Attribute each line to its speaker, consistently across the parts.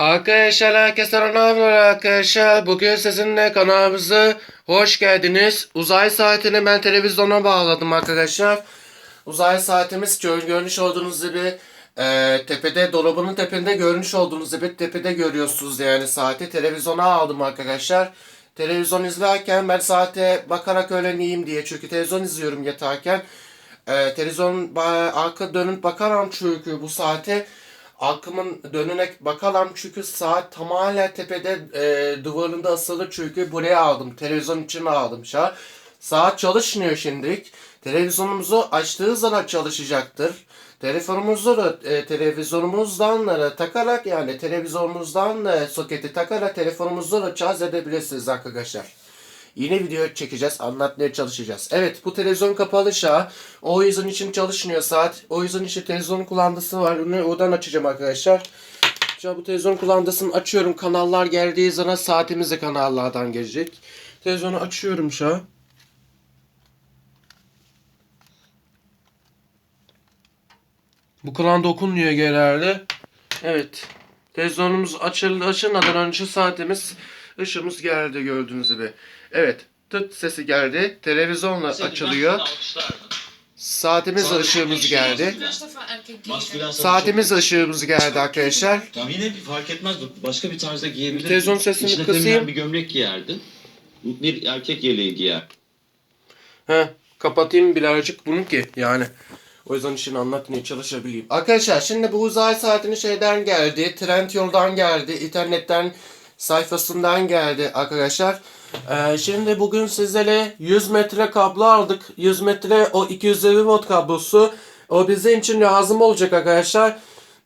Speaker 1: Arkadaşlar herkese merhabalar arkadaşlar. Bugün sizinle kanalımıza hoş geldiniz. Uzay saatini ben televizyona bağladım arkadaşlar. Uzay saatimiz gör- görmüş olduğunuz gibi e, tepede dolabının tepede görmüş olduğunuz gibi tepede görüyorsunuz yani saati. Televizyona aldım arkadaşlar. Televizyon izlerken ben saate bakarak öğleneyim diye çünkü televizyon izliyorum yatarken. E, televizyon arka dönüp bakamam çünkü bu saate. Arkamın dönerek bakalım çünkü saat tamamen tepede e, duvarında asılı çünkü buraya aldım. Televizyon için aldım şah. Saat çalışmıyor şimdilik. Televizyonumuzu açtığı zaman çalışacaktır. Telefonumuzu da e, televizyonumuzdan da takarak yani televizyonumuzdan da soketi takarak telefonumuzu da şarj edebilirsiniz arkadaşlar. Yine video çekeceğiz, anlatmaya çalışacağız. Evet, bu televizyon kapalı şah. O yüzden için çalışmıyor saat. O yüzden için televizyon kumandası var. Onu oradan açacağım arkadaşlar. Şu bu televizyon kumandasını açıyorum. Kanallar geldiği zaman saatimiz de kanallardan gelecek. Televizyonu açıyorum şu an. Bu kanalda okunmuyor genelde. Evet. Televizyonumuz açıldı. Açılmadan önce saatimiz ışığımız geldi gördüğünüz gibi. Evet. Tıt sesi geldi. Televizyonla açılıyor. Saatimiz ışığımız geldi. Saatimiz ışığımız geldi arkadaşlar.
Speaker 2: Tamam yine bir fark etmez. Başka bir tarzda giyebilir.
Speaker 1: Televizyon sesini
Speaker 2: İçine
Speaker 1: kısayım.
Speaker 2: bir gömlek giyerdin. Bir erkek yeleği giyer.
Speaker 1: He, kapatayım birazcık bunu ki yani. O yüzden işini anlatmaya çalışabileyim. Arkadaşlar şimdi bu uzay saatini şeyden geldi. Trendyol'dan geldi. internetten sayfasından geldi arkadaşlar. Ee, şimdi bugün sizlere 100 metre kablo aldık. 100 metre o 250 volt kablosu. O bizim için lazım olacak arkadaşlar.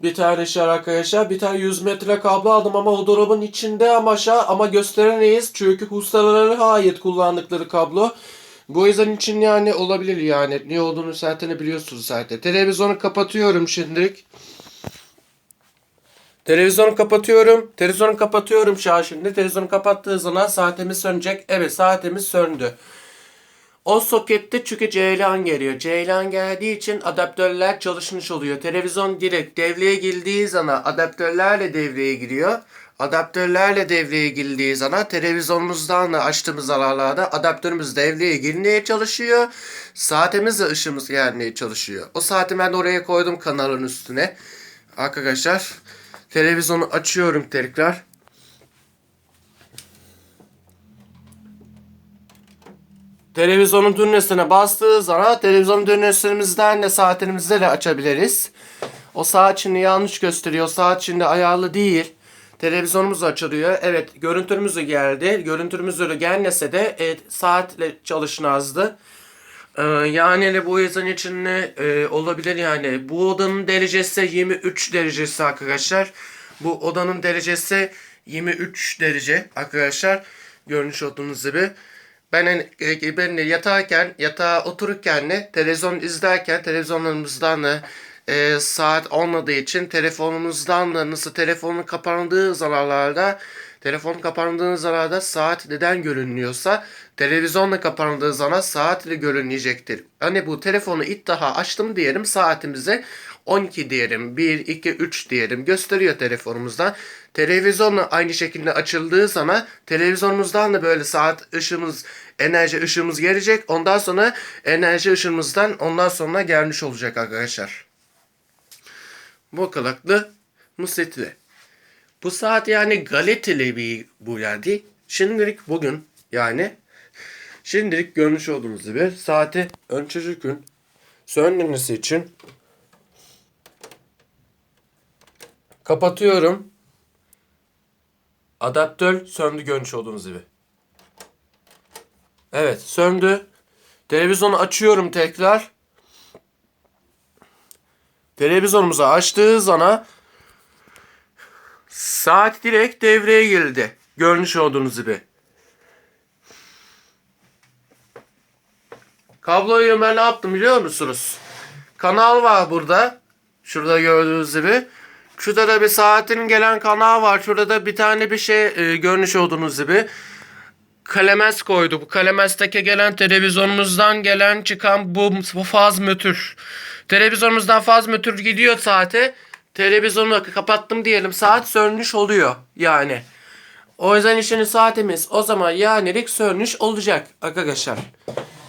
Speaker 1: Bir tane şey arkadaşlar. Bir tane 100 metre kablo aldım ama o dolabın içinde ama aşağı ama gösteremeyiz. Çünkü ustalara ait kullandıkları kablo. Bu yüzden için yani olabilir yani. Ne olduğunu zaten biliyorsunuz zaten. Televizyonu kapatıyorum şimdilik. Televizyonu kapatıyorum. Televizyonu kapatıyorum şu an şimdi. Televizyonu kapattığı zaman saatimiz sönecek. Evet saatimiz söndü. O sokette çünkü ceylan geliyor. Ceylan geldiği için adaptörler çalışmış oluyor. Televizyon direkt devreye girdiği zaman adaptörlerle devreye giriyor. Adaptörlerle devreye girdiği zaman televizyonumuzdan da açtığımız aralarda adaptörümüz devreye girmeye çalışıyor. Saatimiz de ışığımız gelmeye çalışıyor. O saati ben de oraya koydum kanalın üstüne. Arkadaşlar televizyonu açıyorum tekrar. Televizyonun düğmesine bastığı zaman televizyon düğmesimizden de saatimizi de açabiliriz. O saat şimdi yanlış gösteriyor. Saat şimdi ayarlı değil. Televizyonumuz açılıyor. Evet görüntümüz geldi. Görüntümüz de gelmese de e, saatle çalışmazdı. Ee, yani de bu yüzden içinde e, olabilir yani. Bu odanın derecesi 23 derecesi arkadaşlar. Bu odanın derecesi 23 derece arkadaşlar. Görmüş olduğunuz gibi. Ben, e, ben de yatarken, yatağa otururken de televizyon izlerken televizyonlarımızdan da e, saat olmadığı için telefonumuzdan da nasıl telefonun kapandığı zamanlarda telefon kapandığı zamanlarda saat neden görünmüyorsa televizyonla kapandığı zaman saat de görünmeyecektir. Hani bu telefonu ilk daha açtım diyelim saatimize 12 diyelim 1 2 3 diyelim gösteriyor telefonumuzdan. Televizyonla aynı şekilde açıldığı zaman televizyonumuzdan da böyle saat ışığımız enerji ışığımız gelecek. Ondan sonra enerji ışığımızdan ondan sonra gelmiş olacak arkadaşlar. Bu kulaklı musetli. Bu saat yani galeteli bir bu yani. Şimdilik bugün yani şimdilik görmüş olduğunuz gibi saati önceki gün sönmesi için kapatıyorum. Adaptör söndü görmüş olduğunuz gibi. Evet söndü. Televizyonu açıyorum tekrar. Televizyonumuzu açtığı zaman saat direkt devreye girdi. Görmüş olduğunuz gibi. Kabloyu ben ne yaptım biliyor musunuz? Kanal var burada. Şurada gördüğünüz gibi. Şurada da bir saatin gelen kanal var. Şurada da bir tane bir şey e, görmüş olduğunuz gibi. Kalemez koydu. Bu kalemesteki gelen televizyonumuzdan gelen çıkan bu, faz mötür. Televizyonumuzdan faz mötür gidiyor saate. televizyonu kapattım diyelim saat sönmüş oluyor yani. O yüzden için saatimiz o zaman yanilik sönmüş olacak arkadaşlar.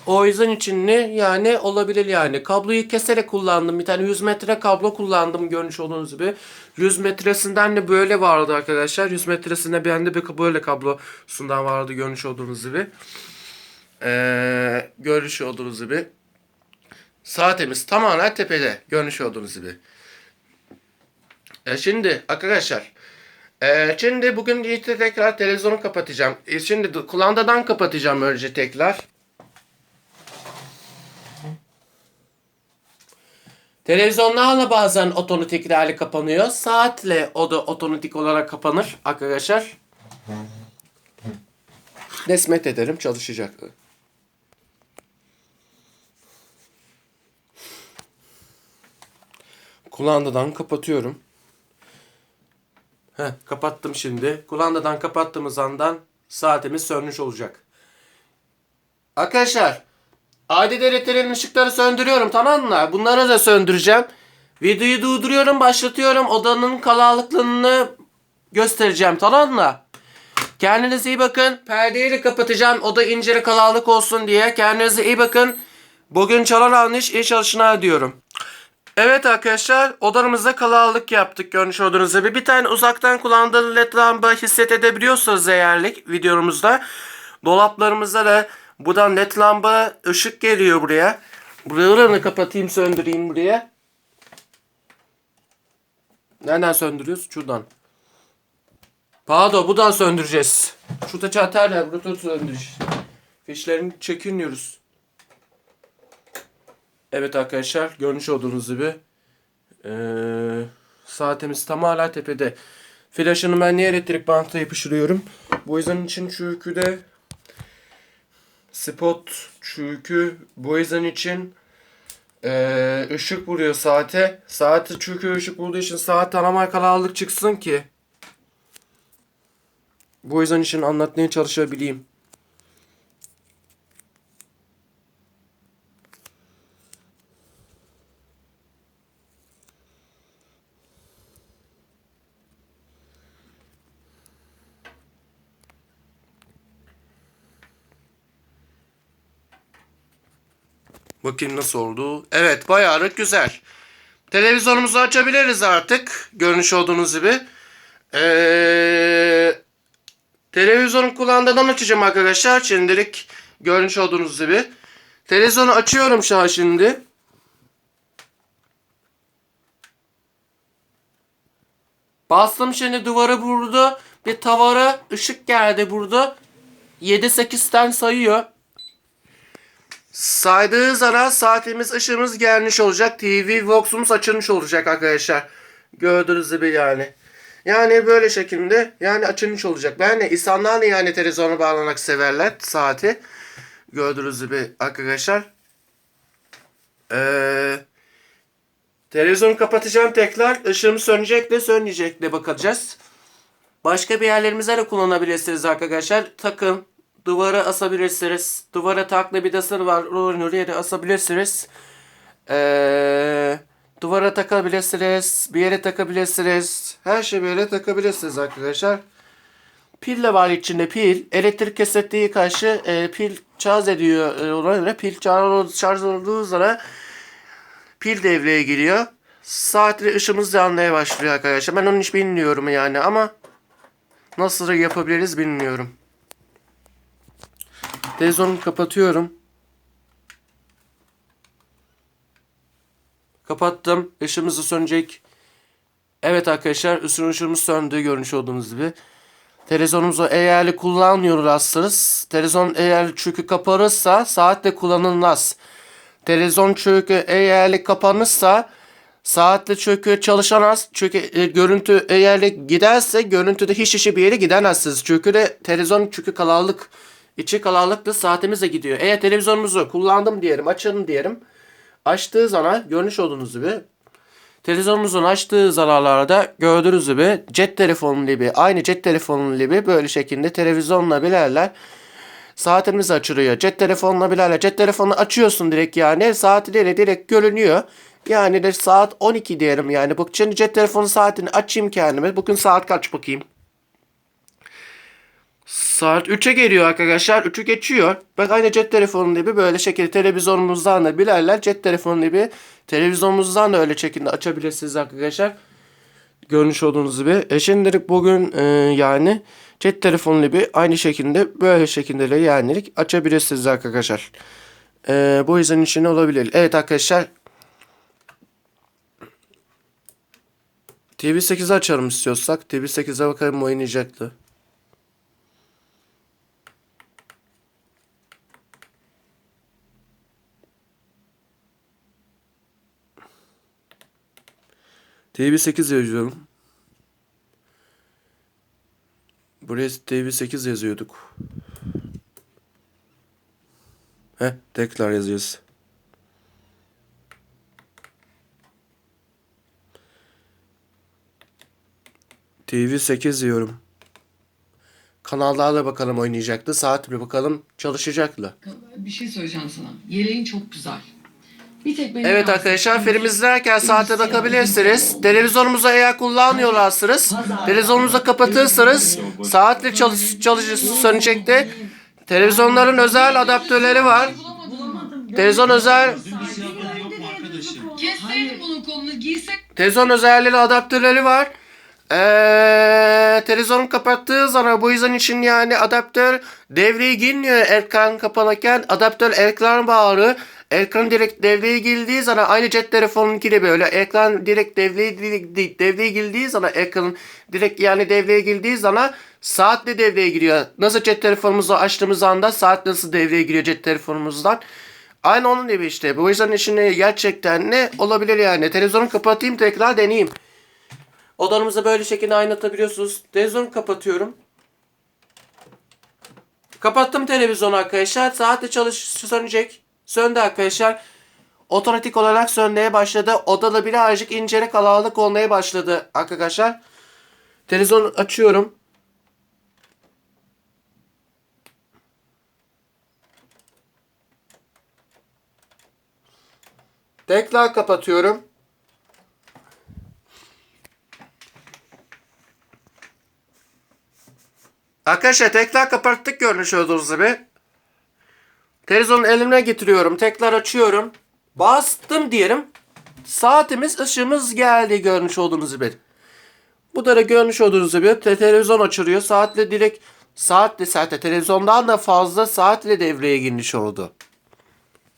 Speaker 1: O yüzden için ne yani olabilir yani. Kabloyu keserek kullandım. Bir tane 100 metre kablo kullandım görmüş olduğunuz gibi. 100 metresinden de böyle vardı arkadaşlar. 100 metresinde bende bir böyle kablosundan vardı görmüş olduğunuz gibi. Ee, görmüş olduğunuz gibi. Saatimiz tamamen tepede. Görmüş olduğunuz gibi. E şimdi arkadaşlar. e, şimdi bugün işte tekrar televizyonu kapatacağım. E, şimdi de- kulandadan kapatacağım önce tekrar. Televizyonlarla bazen otomatiklerle kapanıyor. Saatle o da otomatik olarak kapanır arkadaşlar. Nesmet ederim çalışacak. Kulandadan kapatıyorum. Heh, kapattım şimdi. Kulandadan kapattığımız andan saatimiz sönmüş olacak. Arkadaşlar Adi deretlerin ışıkları söndürüyorum tamam mı? Bunları da söndüreceğim. Videoyu durduruyorum başlatıyorum. Odanın kalalıklığını göstereceğim tamam mı? Kendinize iyi bakın. Perdeyi de kapatacağım. Oda inceli kalalık olsun diye. Kendinize iyi bakın. Bugün çalan almış iyi çalışmalar diyorum. Evet arkadaşlar odamızda kalalık yaptık görmüş olduğunuz gibi. Bir tane uzaktan kullandığınız led lamba hisset edebiliyorsanız eğerlik videomuzda. Dolaplarımızda da buradan led lamba ışık geliyor buraya. Buralarını kapatayım söndüreyim buraya. Nereden söndürüyoruz? Şuradan. Pardon buradan söndüreceğiz. Şurada çatarlar burada söndüreceğiz. Fişlerini çekiniyoruz. Evet arkadaşlar görmüş olduğunuz gibi ee, saatimiz tam hala tepede. Flaşını ben niye elektrik bantla yapıştırıyorum? Bu yüzden için çünkü de spot çünkü bu yüzden için ee, ışık vuruyor saate. Saati çünkü ışık vurduğu için saat tamamen karanlık çıksın ki. Bu yüzden için anlatmaya çalışabileyim. Bakayım nasıl oldu. Evet bayağı güzel. Televizyonumuzu açabiliriz artık. Görmüş olduğunuz gibi. Ee, televizyonu kulandadan açacağım arkadaşlar. Şimdilik görmüş olduğunuz gibi. Televizyonu açıyorum şu an şimdi. Bastım şimdi duvarı vurdu. Bir tavara ışık geldi burada. 7-8'ten sayıyor. Saydığı zaman saatimiz ışığımız gelmiş olacak. TV Vox'umuz açılmış olacak arkadaşlar. Gördüğünüz gibi yani. Yani böyle şekilde yani açılmış olacak. Ben de insanlar da yani televizyona bağlanak severler saati. Gördüğünüz gibi arkadaşlar. Ee, televizyonu kapatacağım tekrar. Işığım sönecek de sönmeyecek de bakacağız. Başka bir yerlerimize de kullanabilirsiniz arkadaşlar. Takım, duvara asabilirsiniz. Duvara takla bir dasır var. Oraya da asabilirsiniz. Ee, duvara takabilirsiniz. Bir yere takabilirsiniz. Her şey böyle takabilirsiniz arkadaşlar. Pil de var içinde pil. Elektrik kesildiği karşı e, pil şarj ediyor. E, ona göre pil şarj, şarj olduğu zaman pil devreye giriyor. Saatle ışığımız yanmaya başlıyor arkadaşlar. Ben onu hiç bilmiyorum yani ama nasıl yapabiliriz bilmiyorum. Televizyonu kapatıyorum. Kapattım. Işığımız sönecek. Evet arkadaşlar ışığın ışığımız söndü görmüş olduğunuz gibi. Televizyonumuzu eğerli kullanmıyorsanız televizyon eğer çünkü kapanırsa saatle kullanılmaz. Televizyon çünkü eğerli kapanırsa saatle çünkü çalışamaz. Çünkü e, görüntü eğerli giderse görüntüde hiç işi bir yere gidemezsiniz. Çünkü de televizyon çünkü kalanlık içi kalanlıklı saatimiz de gidiyor. Eğer televizyonumuzu kullandım diyelim açalım diyelim. Açtığı zaman görmüş olduğunuz gibi Televizyonumuzun açtığı zararlarda gördüğünüz gibi cep telefonu gibi aynı cep telefonu gibi böyle şekilde televizyonla bilerler saatimiz açılıyor. Cep telefonla bilerler cep telefonunu açıyorsun direkt yani saati direkt, direkt görünüyor. Yani de saat 12 diyelim yani. Bak şimdi cep telefonu saatini açayım kendime. Bugün saat kaç bakayım. Saat 3'e geliyor arkadaşlar. 3'ü geçiyor. Bak aynı cep telefonu gibi böyle şekilde televizyonumuzdan da bilerler. Cep telefonu gibi televizyonumuzdan da öyle şekilde açabilirsiniz arkadaşlar. Görmüş olduğunuz gibi. E şimdilik bugün e, yani cep telefonu gibi aynı şekilde böyle şekilde de yani açabilirsiniz arkadaşlar. E, bu yüzden için olabilir. Evet arkadaşlar. TV8'i açalım istiyorsak. TV8'e bakalım oynayacaktı. TV8 yazıyorum. Buraya TV8 yazıyorduk. Heh, tekrar yazıyoruz. TV8 diyorum. Kanallarla bakalım oynayacaktı. Saat bir bakalım çalışacaktı.
Speaker 3: Bir şey söyleyeceğim sana. Yeleğin çok güzel. Bir tek benim
Speaker 1: Evet arkadaşlar film izlerken saate bakabilirsiniz. Televizyonumuza eğer kullanıyorlarsanız televizyonunuzu kapatırsanız saatle çalış çalışır sönecekti. Televizyonların özel adaptörleri var. Televizyon özel
Speaker 3: Kesseydin bunun kolunu giysek.
Speaker 1: televizyon özelliği adaptörleri var. Ee, televizyonu kapattığı zaman bu yüzden için yani adaptör devreye girmiyor ekran kapanırken adaptör ekran bağlı ekran direkt devreye girdiği zaman aynı cep telefonunki de böyle ekran direkt devreye devreye girdiği zaman ekran direkt yani devreye girdiği zaman saat de devreye giriyor. Nasıl cep telefonumuzu açtığımız anda saat nasıl devreye giriyor cep telefonumuzdan. Aynı onun gibi işte. Bu yüzden içinde gerçekten ne olabilir yani. Televizyonu kapatayım tekrar deneyeyim. Odanımızı böyle şekilde aydınlatabiliyorsunuz. Televizyonu kapatıyorum. Kapattım televizyonu arkadaşlar. Saatte çalış sönecek. Söndü arkadaşlar. Otomatik olarak sönmeye başladı. Odada birazcık incelik kalabalık olmaya başladı arkadaşlar. Televizyonu açıyorum. Tekrar kapatıyorum. Arkadaşlar tekrar kapattık görmüş olduğunuz gibi. Televizyonu elimle getiriyorum. Tekrar açıyorum. Bastım diyelim. Saatimiz ışığımız geldi görmüş olduğunuz gibi. Bu da görmüş olduğunuz gibi te- televizyon açılıyor. Saatle direkt saatle saatte televizyondan da fazla saatle devreye girmiş oldu.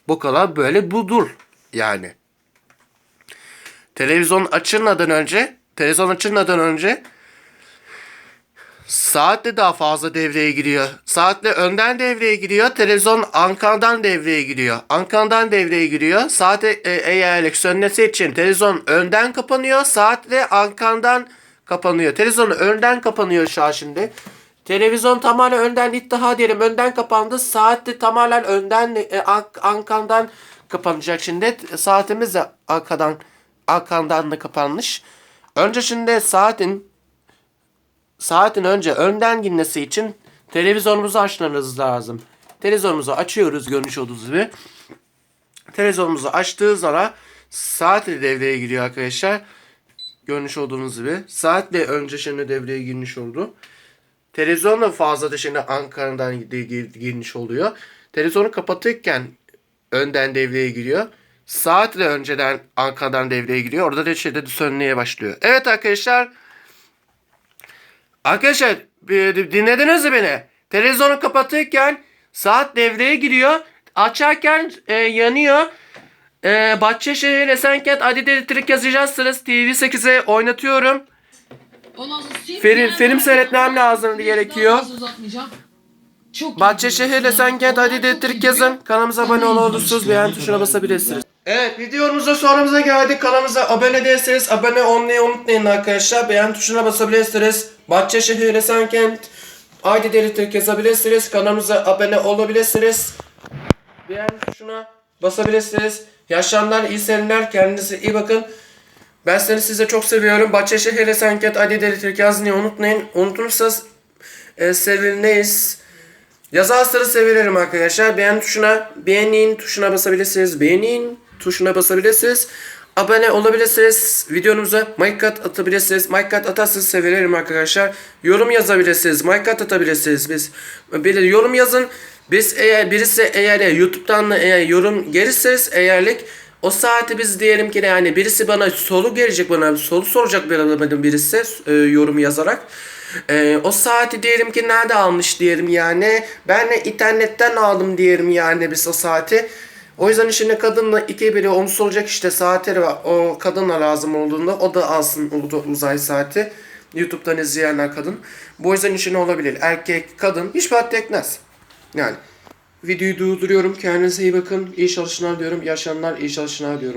Speaker 1: Bu kadar böyle budur yani. Televizyon açılmadan önce televizyon açılmadan önce Saatle daha fazla devreye giriyor. Saatle önden devreye giriyor. Televizyon ankardan devreye giriyor. Ankardan devreye giriyor. Saat e, eğerlik sönmesi için televizyon önden kapanıyor. Saatle ankardan kapanıyor. Televizyon önden kapanıyor şu an şimdi. Televizyon tamamen önden iddia diyelim. Önden kapandı. Saat de tamamen önden e, an- ankardan kapanacak şimdi. Saatimiz de arkadan arkandan da kapanmış. Önce şimdi saatin saatin önce önden girmesi için televizyonumuzu açmamız lazım. Televizyonumuzu açıyoruz görmüş olduğunuz gibi. Televizyonumuzu açtığı zaman saat de devreye giriyor arkadaşlar. Görmüş olduğunuz gibi. Saatle önce şimdi devreye girmiş oldu. Televizyon da fazla da şimdi Ankara'dan gi- gi- girmiş oluyor. Televizyonu kapatırken önden devreye giriyor. Saatle önceden Ankara'dan devreye giriyor. Orada da şeyde sönmeye başlıyor. Evet arkadaşlar. Arkadaşlar bir- dinlediniz mi beni? Televizyonu kapatırken saat devreye giriyor. Açarken e, yanıyor. E, Bahçeşehir Esenkent Adide elektrik yazacaksınız. TV8'e oynatıyorum.
Speaker 3: Sil
Speaker 1: Film- seyretmem lazım gerekiyor. Bahçeşehir Esenkent
Speaker 3: çok
Speaker 1: elektrik yazın. Kanalımıza abone olursunuz. Beğen tuşuna basabilirsiniz. Evet videomuzda sonumuza geldik. Kanalımıza abone değilseniz abone olmayı unutmayın arkadaşlar. Beğen tuşuna basabilirsiniz. Bahçeşehir Esenkent Adide elektrik yazabilirsiniz. Kanalımıza abone olabilirsiniz. Beğen tuşuna basabilirsiniz. Yaşlanlar iyi seyirler. Kendinize iyi bakın. Ben seni size çok seviyorum. Bahçeşehir Esenkent Adide elektrik yazmayı unutmayın. Unutursanız e, sevinmeyiz. Yazarsanız sevinirim arkadaşlar. Beğen tuşuna, beğenin tuşuna basabilirsiniz. Beğenin tuşuna basabilirsiniz. abone olabilirsiniz. Videomuza like atabilirsiniz. Like atarsanız sevinirim arkadaşlar. Yorum yazabilirsiniz. Like atabilirsiniz. Biz bir yorum yazın. Biz eğer birisi eğer YouTube'dan da eğer yorum gelirseniz eğerlik o saati biz diyelim ki yani birisi bana soru gelecek bana soru soracak bir birisi e, yorum yazarak. E, o saati diyelim ki nerede almış diyelim yani. Ben de internetten aldım diyelim yani biz o saati. O yüzden şimdi kadınla iki biri onu soracak işte saatleri var. O kadınla lazım olduğunda o da alsın uzay saati. YouTube'dan izleyenler kadın. Bu yüzden işin olabilir. Erkek, kadın hiç fark etmez. Yani videoyu durduruyorum. Kendinize iyi bakın. İyi çalışmalar diyorum. Akşamlar, iyi çalışmalar diyorum.